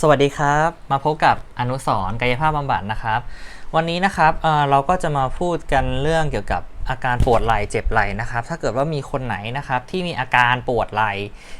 สวัสดีครับ มาพบกับอนุสรกายภาพบำบัดนะครับ วันนี้นะครับเเราก็จะมาพูดกันเรื่องเกี่ยวกับอาการปวดไหล่เจ็บไหล่นะครับ ถ้าเกิดว่ามีคนไหนนะครับที่มีอาการปวดไหล่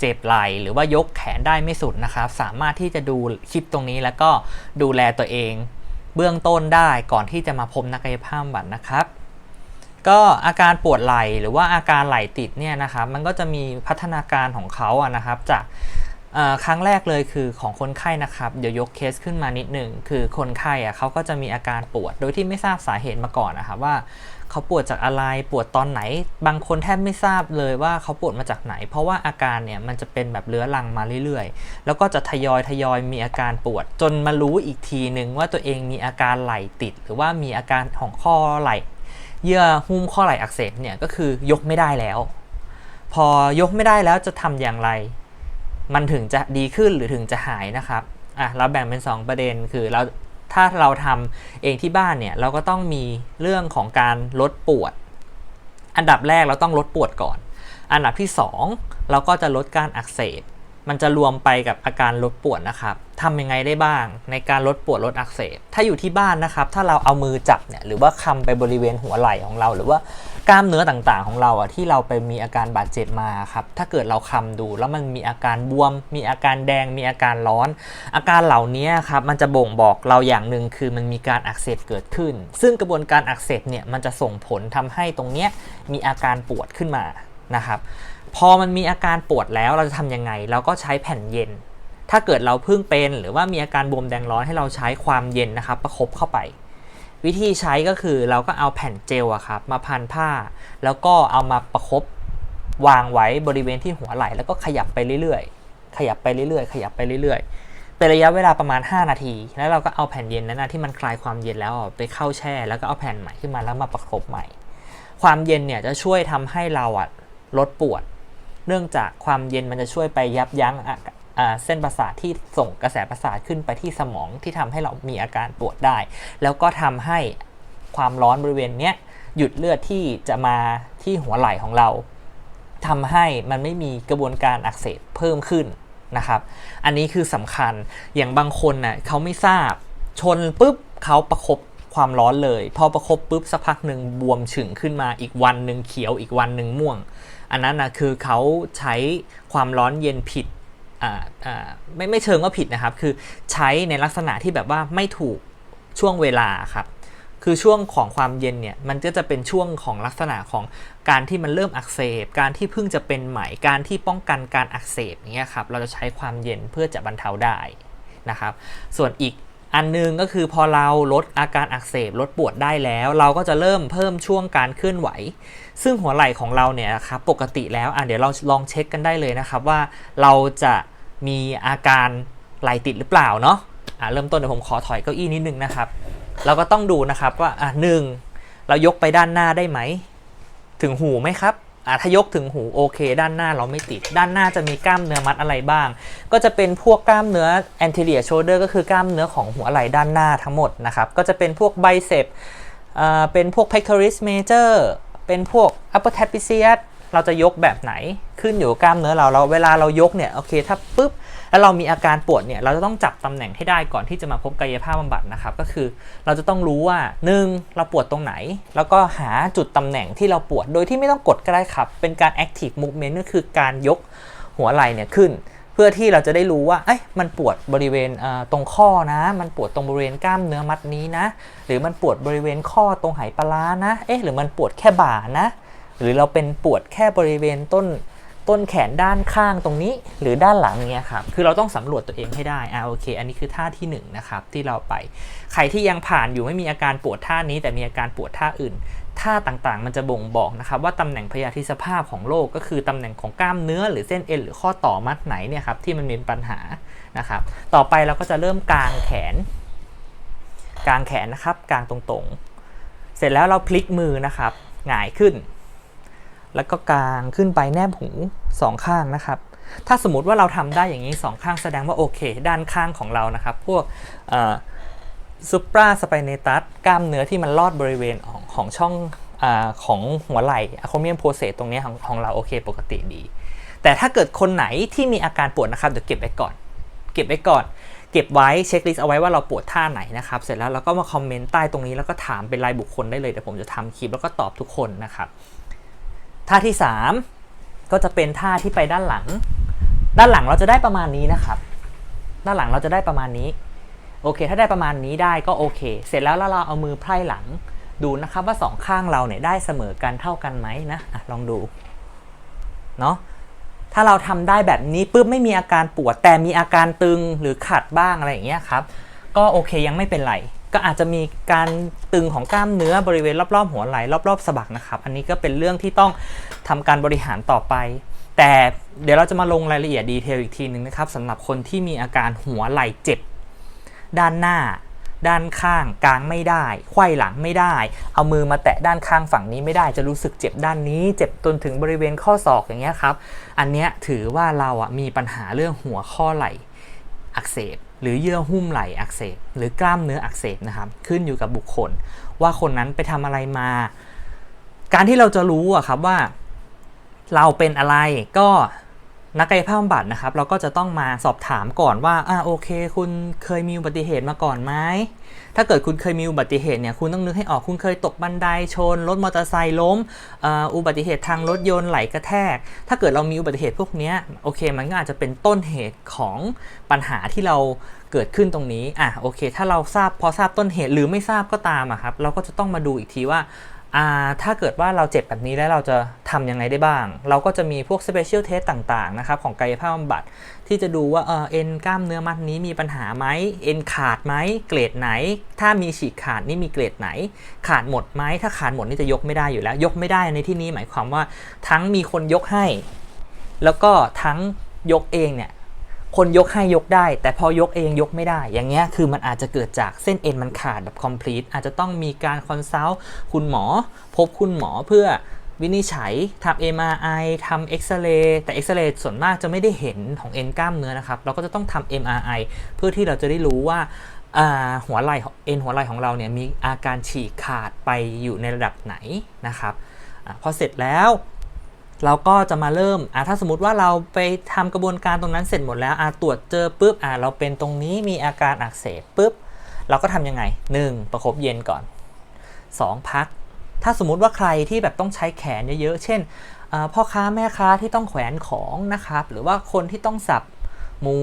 เจ็บไหล่หรือว่ายกแขนได้ไม่สุดนะครับ สามารถที่จะดูคลิปตรงนี้แล้วก็ดูแลตัวเอง เบื้องต้นได้ก่อนที่จะมาพบนักกายภาพบำบัดนะครับ ก็อาการปวดไหล่หรือว่าอาการไหล่ติดเนี่ยนะครับ มันก็จะมีพัฒนาการของเขาอะนะครับ จาก ครั้งแรกเลยคือของคนไข้นะครับ เดี๋ยวยกเคสขึ้นมานิดหนึ่งคือคนไข้อะเขาก็จะมีอาการปวด โดยที่ไม่ทราบสาเหตุมาก่อนนะครับว่าเขาปวดจากอะไรปวดตอนไหน บางคนแทบไม่ทราบเลยว่าเขาปวดมาจากไหน เพราะว่าอาการเนี่ยมันจะเป็นแบบเรื้อรังมาเรื่อยๆ แล้วก็จะทยอยทยอยมีอาการปวด จนมารู้อีกทีหนึ่งว่าตัวเองมีอาการไหลติด หรือว่ามีอาการของข้อไหลเยื่อหุ้มข้อไหลอักเสบเนี่ยก็คือยกไม่ได้แล้ว พอยกไม่ได้แล้วจะทำอย่างไร มันถึงจะดีขึ้นหรือถึงจะหายนะครับอะเราแบ่งเป็น 2 ประเด็นคือเราถ้าเราทำเองที่บ้านเนี่ยเราก็ต้องมีเรื่องของการลดปวด อันดับแรกเราต้องลดปวดก่อน อันดับที่ 2 เราก็จะลดการอักเสบ มันจะรวมไปกับอาการลดปวดนะครับทำยังไงได้บ้างในการลดปวดลดอักเสบ ถ้าอยู่ที่บ้านนะครับ ถ้าเราเอามือจับเนี่ยหรือว่าคำไปบริเวณหัวไหล่ของเรา หรือว่ากล้ามเนื้อต่างๆ ของเราอะที่เราไปมีอาการบาดเจ็บมาครับ ถ้าเกิดเราคำดูแล้วมันมีอาการบวม มีอาการแดง มีอาการร้อน อาการเหล่านี้ครับมันจะบ่งบอกเราอย่างหนึ่งคือมันมีการอักเสบเกิดขึ้น ซึ่งกระบวนการอักเสบเนี่ยมันจะส่งผลทำให้ตรงเนี้ยมีอาการปวดขึ้นมานะครับ พอมันมีอาการปวดแล้วเราจะทำยังไง เราก็ใช้แผ่นเย็น ถ้าเกิดเราเพิ่งเป็นหรือว่ามีอาการบวมแดงร้อนให้เราใช้ความเย็นนะครับ ประคบเข้าไป วิธีใช้ก็คือเราก็เอาแผ่นเจลอะครับ มาพันผ้า แล้วก็เอามาประคบวางไว้บริเวณที่หัวไหล่แล้วก็ขยับไปเรื่อยๆ ขยับไปเรื่อยๆ ขยับไปเรื่อยๆ เป็นระยะเวลาประมาณ 5 นาที แล้วเราก็เอาแผ่นเย็นนั้นนะที่มันคลายความเย็นแล้วไปเข้าแช่ แล้วก็เอาแผ่นใหม่ขึ้นมาแล้วมาประคบใหม่ ความเย็นเนี่ยจะช่วยทำให้เราอะลดปวด เนื่องจากความเย็นมันจะช่วยไปยับยั้งเส้นประสาทที่ส่งกระแสประสาทขึ้นไปที่สมองที่ทำให้เรามีอาการปวดได้ แล้วก็ทำให้ความร้อนบริเวณเนี้ยหยุดเลือดที่จะมาที่หัวไหล่ของเราทำให้มันไม่มีกระบวนการอักเสบเพิ่มขึ้นนะครับ อันนี้คือสำคัญอย่างบางคนน่ะเขาไม่ทราบชนปุ๊บเขาประคบ ความร้อนเลย พอประคบปุ๊บสักพักหนึ่งบวมฉึ่งขึ้นมาอีกวันหนึ่งเขียวอีกวันหนึ่งม่วง อันนั้นนะคือเขาใช้ความร้อนเย็นผิดไม่ไม่เชิงว่าผิดนะครับ คือใช้ในลักษณะที่แบบว่าไม่ถูกช่วงเวลาครับคือช่วงของความเย็นเนี่ยมันก็จะเป็นช่วงของลักษณะของการที่มันเริ่มอักเสบ การที่เพิ่งจะเป็นใหม่การที่ป้องกันการอักเสบอย่างเงี้ยครับเราจะใช้ความเย็นเพื่อจะบรรเทาได้นะครับ ส่วนอีก อันหนึงก็คือพอเราลดอาการอักเสบลดปวดได้แล้ว เราก็จะเริ่มเพิ่มช่วงการเคลื่อนไหว ซึ่งหัวไหล่ของเราเนี่ยครับปกติแล้วอะเดี๋ยวเราลองเช็คกันได้เลยนะครับว่าเราจะมีอาการไหลติดหรือเปล่าเนาะอะเริ่มต้นเดี๋ยวผมขอถอยเก้าอี้นิดนึงนะครับ เราก็ต้องดูนะครับว่าอะหนึ่งเรายกไปด้านหน้าได้ไหม ถึงหูไหมครับ อะถ้ายกถึงหูโอเค ด้านหน้าเราไม่ติด ด้านหน้าจะมีกล้ามเนื้อมัดอะไรบ้าง ก็จะเป็นพวกกล้ามเนื้อ anterior shoulder ก็คือกล้ามเนื้อของหัวไหล่ด้านหน้าทั้งหมดนะครับก็จะเป็นพวก bicep อ่าเป็นพวก pectoris major เป็นพวก upper trapezius เราจะยกแบบไหนขึ้นอยู่กับกล้ามเนื้อเราเราเวลาเรายกเนี่ยโอเคถ้าปุ๊บ แล้วเรามีอาการปวดเนี่ยเราจะต้องจับตำแหน่งให้ได้ก่อนที่จะมาพบกายภาพบำบัดนะครับ ก็คือเราจะต้องรู้ว่า 1. เราปวดตรงไหน แล้วก็หาจุดตำแหน่งที่เราปวดโดยที่ไม่ต้องกดก็ได้ครับ เป็นการ active movement ก็คือการยกหัวไหล่เนี่ยขึ้น เพื่อที่เราจะได้รู้ว่าเอ้ยมันปวดบริเวณอ่าตรงข้อนะ มันปวดตรงบริเวณกล้ามเนื้อมัดนี้นะ หรือมันปวดบริเวณข้อตรงไหปลาร้านะเอ๊ะหรือมันปวดแค่บ่านะ หรือเราเป็นปวดแค่บริเวณต้น ต้นแขนด้านข้างตรงนี้ หรือด้านหลังเนี่ยครับคือเราต้องสำรวจตัวเองให้ได้อ่าโอเค อันนี้คือท่าที่1นงนะครับที่เราไป ใครที่ยังผ่านอยู่ไม่มีอาการปวดท่านี้แต่มีอาการปวดท่าอื่นท่าต่างๆ มันจะบ่งบอกนะครับว่าตำแหน่งพยาธิสภาพของโรคก็คือตำแหน่งของกล้ามเนื้อหรือเส้นเอ็นหรือข้อต่อมัดไหนเนี่ยครับที่มันมีปัญหานะครับ ต่อไปเราก็จะเริ่มกางแขน กางแขนนะครับกางตรงๆ เสร็จแล้วเราพลิกมือนะครับหงายขึ้น แล้วก็กางขึ้นไปแนบหูสองข้างนะครับ ถ้าสมมติว่าเราทำได้อย่างนี้สองข้างแสดงว่าโอเค ด้านข้างของเรานะครับ พวกซูปราสไปเนตัสกล้ามเนื้อที่มันลอดบริเวณของของช่องอของหัวไหล่อะโคเมียมโพเซตตรงนี้ของของเราโอเค ปกติดี แต่ถ้าเกิดคนไหนที่มีอาการปวดนะครับเดี๋ยวเก็บไว้ก่อน เก็บไว้ก่อนเเก็บไว้เช็คลิสต์เอาไว้ว่าเราปวดท่าไหนนะครับ เสร็จแล้วเราก็มาคอมเมนต์ใต้ตรงนี้แล้วก็ถามเป็นรายบุคคลได้เลยเดี๋ยวผมจะทำคลิปแล้วก็ตอบทุกคนนะครับ ท่าที่ 3 ก็จะเป็นท่าที่ไปด้านหลัง ด้านหลังเราจะได้ประมาณนี้นะครับ ด้านหลังเราจะได้ประมาณนี้ โอเค ถ้าได้ประมาณนี้ได้ก็โอเค เสร็จแล้วเราเอามือไพร่หลัง ดูนะครับว่าสองข้างเราเนี่ยได้เสมอกันเท่ากันไหมนะอะลองดู เนาะถ้าเราทำได้แบบนี้ปุ๊บไม่มีอาการปวดแต่มีอาการตึงหรือขัดบ้างอะไรอย่างเงี้ยครับ ก็โอเคยังไม่เป็นไร ก็อาจจะมีการตึงของกล้ามเนื้อบริเวณรอบๆหัวไหล่รอบๆสะบักนะครับ อันนี้ก็เป็นเรื่องที่ต้องทำการบริหารต่อไป แต่เดี๋ยวเราจะมาลงรายละเอียดดีเทลอีกทีหนึ่งนะครับสำหรับคนที่มีอาการหัวไหล่เจ็บ ด้านหน้า ด้านข้างกลางไม่ได้ไขว้หลังไม่ได้ เอามือมาแตะด้านข้างฝั่งนี้ไม่ได้จะรู้สึกเจ็บด้านนี้ เจ็บจนถึงบริเวณข้อศอกอย่างเงี้ยครับอันเนี้ยถือว่าเราอะมีปัญหาเรื่องหัวข้อไหล่อักเสบ หรือเยื่อหุ้มไหล่อักเสบหรือกล้ามเนื้ออักเสบนะครับขึ้นอยู่กับบุคคล ว่าคนนั้นไปทำอะไรมา การที่เราจะรู้อะครับว่า เราเป็นอะไรก็ นักกายภาพบำบัดนะครับ เราก็จะต้องมาสอบถามก่อนว่าอ่าโอเค คุณเคยมีอุบัติเหตุมาก่อนไหมถ้าเกิดคุณเคยมีอุบัติเหตุเนี่ยคุณต้องนึกให้ออกคุณเคยตกบันไดชนรถมอเตอร์ไซค์ล้มอ,อุบัติเหตุทางรถยนต์ไหลกระแทก ถ้าเกิดเรามีอุบัติเหตุพวกนี้โอเค มันก็อาจจะเป็นต้นเหตุของปัญหาที่เราเกิดขึ้นตรงนี้อะโอเค ถ้าเราทราบพอทราบต้นเหตุหรือไม่ทราบก็ตามอะครับเราก็จะต้องมาดูอีกทีว่า ถ้าเกิดว่าเราเจ็บแบบนี้แล้วเราจะทำยังไงได้บ้าง เราก็จะมีพวก special test ต่างๆนะครับของกายภาพบำบัดที่จะดูว่าเออเอ็นกล้ามเนื้อมัดนี้มีปัญหาไหมเอ็นขาดไหมเกรดไหน ถ้ามีฉีกขาดนี่มีเกรดไหน ขาดหมดไหมถ้าขาดหมดนี่จะยกไม่ได้อยู่แล้ว ยกไม่ได้ในที่นี้หมายความว่าทั้งมีคนยกให้ แล้วก็ทั้งยกเองเนี่ย คนยกให้ยกได้ แต่พอยกเองยกไม่ได้ อย่างเงี้ยคือมันอาจจะเกิดจากเส้นเอ็นมันขาดแบบ complete อาจจะต้องมีการคอนซัลท์คุณหมอ พบคุณหมอเพื่อวินิจฉัยทำ MRI ทำเอ็กซเรย์แต่เอ็กซเรย์ส่วนมากจะไม่ได้เห็นของเอ็นกล้ามเนื้อนะครับ เราก็จะต้องทำ MRI เพื่อที่เราจะได้รู้ว่าอ่าหัวไหล่เอ็นหัวไหล่ของเราเนี่ยมีอาการฉีกขาดไปอยู่ในระดับไหนนะครับอพอเสร็จแล้ว เราก็จะมาเริ่มอะถ้าสมมติว่าเราไปทำกระบวนการตรงนั้นเสร็จหมดแล้วอะตรวจเจอปุ๊บอะเราเป็นตรงนี้มีอาการอักเสบปุ๊บเราก็ทำยังไง 1. ประคบเย็นก่อน 2. พัก ถ้าสมมุติว่าใครที่แบบต้องใช้แขนเยอะๆ เช่นพ่อค้าแม่ค้าที่ต้องแขวนของนะครับ หรือว่าคนที่ต้องสับหมู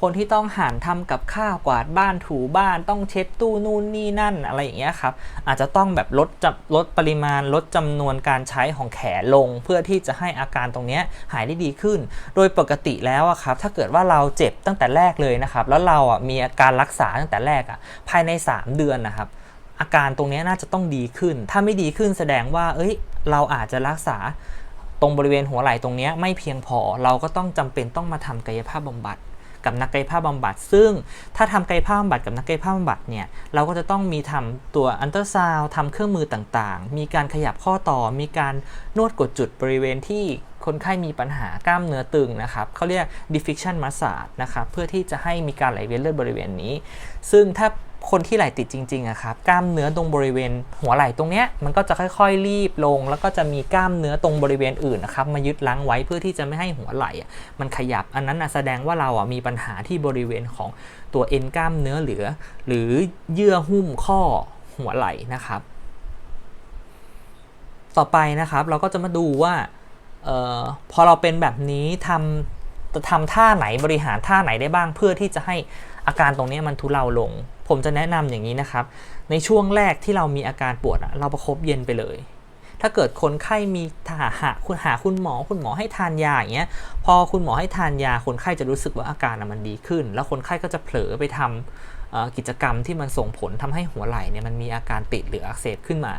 คนที่ต้องหันทำกับข้าวกวาดบ้านถูบ้านต้องเช็ดตู้นู่นนี่นั่นอะไรอย่างเงี้ยครับอาจจะต้องแบบลดจลดปริมาณลดจำนวนการใช้ของแขนลง เพื่อที่จะให้อาการตรงเนี้ยหายได้ดีขึ้น โดยปกติแล้วอะครับถ้าเกิดว่าเราเจ็บตั้งแต่แรกเลยนะครับแล้วเราอะมีอาการรักษาตั้งแต่แรกอะภายใน 3 เดือนนะครับอาการตรงเนี้ยน่าจะต้องดีขึ้น ถ้าไม่ดีขึ้นแสดงว่า เอ้ย เราอาจจะรักษาตรงบริเวณหัวไหล่ตรงเนี้ยไม่เพียงพอ เราก็ต้องจำเป็นต้องมาทำกายภาพบำบัด กับนักกายภาพบำบัด ซึ่งถ้าทำกายภาพบำบัดกับนักกายภาพบำบัดเนี่ยเราก็จะต้องมีทำตัวอันเตอร์ซาวทำเครื่องมือต่างๆ มีการขยับข้อต่อ มีการนวดกดจุดบริเวณที่คนไข้มีปัญหากล้ามเนื้อตึงนะครับเขาเรียก diffusion massage นะครับ เพื่อที่จะให้มีการไหลเวียนเลือดบริเวณนี้ ซึ่งถ้า คนที่ไหลติดจริงๆอะครับกล้ามเนื้อตรงบริเวณหัวไหล่ตรงเนี้ยมันก็จะค่อยๆรีบลง แล้วก็จะมีกล้ามเนื้อตรงบริเวณอื่นนะครับมายึดลังไว้เพื่อที่จะไม่ให้หัวไหล่มันขยับ อันนั้นแสดงว่าเราอะมีปัญหาที่บริเวณของตัวเอ็นกล้ามเนื้อเหลือ หรือเยื่อหุ้มข้อหัวไหล่นะครับ ต่อไปนะครับเราก็จะมาดูว่าออพอเราเป็นแบบนี้ทำจะทำท่าไหนบริหารท่าไหนได้บ้างเพื่อที่จะให้อาการตรงนี้มันทุเลาลง ผมจะแนะนำอย่างนี้นะครับ ในช่วงแรกที่เรามีอาการปวดเราประคบเย็นไปเลย ถ้าเกิดคนไข้มีหาหาคุณหาคุณหมอ คุณหมอให้ทานยาอย่างเงี้ย พอคุณหมอให้ทานยา คนไข้จะรู้สึกว่าอาการมันดีขึ้น แล้วคนไข้ก็จะเผลอไปทำเอ่อกิจกรรมที่มันส่งผลทำให้หัวไหล่เนี่ยมันมีอาการติดหรืออักเสบขึ้นมา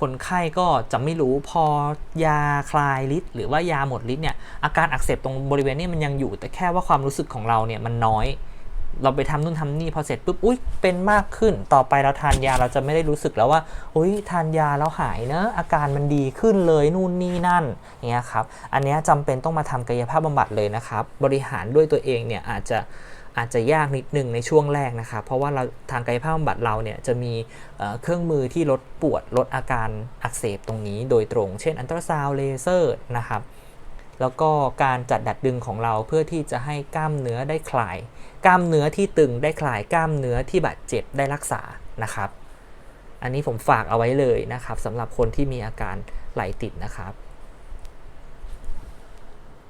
คนไข้ก็จะไม่รู้พอยาคลายฤทธิ์หรือว่ายาหมดฤทธิ์เนี่ยอาการอักเสบตรงบริเวณนี้มันยังอยู่ แต่แค่ว่าความรู้สึกของเราเนี่ยมันน้อย เราไปทำนู่นทำนี่พอเสร็จปุ๊บอุ้ยเป็นมากขึ้นต่อไปเราทานยาเราจะไม่ได้รู้สึกแล้วว่าอุ้ยทานยาแล้วหายเนอะอาการมันดีขึ้นเลยนู่นนี่นั่นอย่างเงี้ยครับอันนี้ยจำเป็นต้องมาทำกายภาพบำบัดเลยนะครับ บริหารด้วยตัวเองเนี่ยอาจจะอาจจะยากนิดนึงในช่วงแรกนะครับ เพราะว่าเราทางกายภาพบำบัดเราเนี่ยจะมีเเครื่องมือที่ลดปวดลดอาการอักเสบตรงนี้โดยตรง เช่นอันตราซาวเลเซอร์นะครับ แล้วก็การจัดดัดดึงของเราเพื่อที่จะให้กล้ามเนื้อได้คลาย กล้ามเนื้อที่ตึงได้คลาย กล้ามเนื้อที่บาดเจ็บได้รักษานะครับ อันนี้ผมฝากเอาไว้เลยนะครับสำหรับคนที่มีอาการไหลติดนะครับ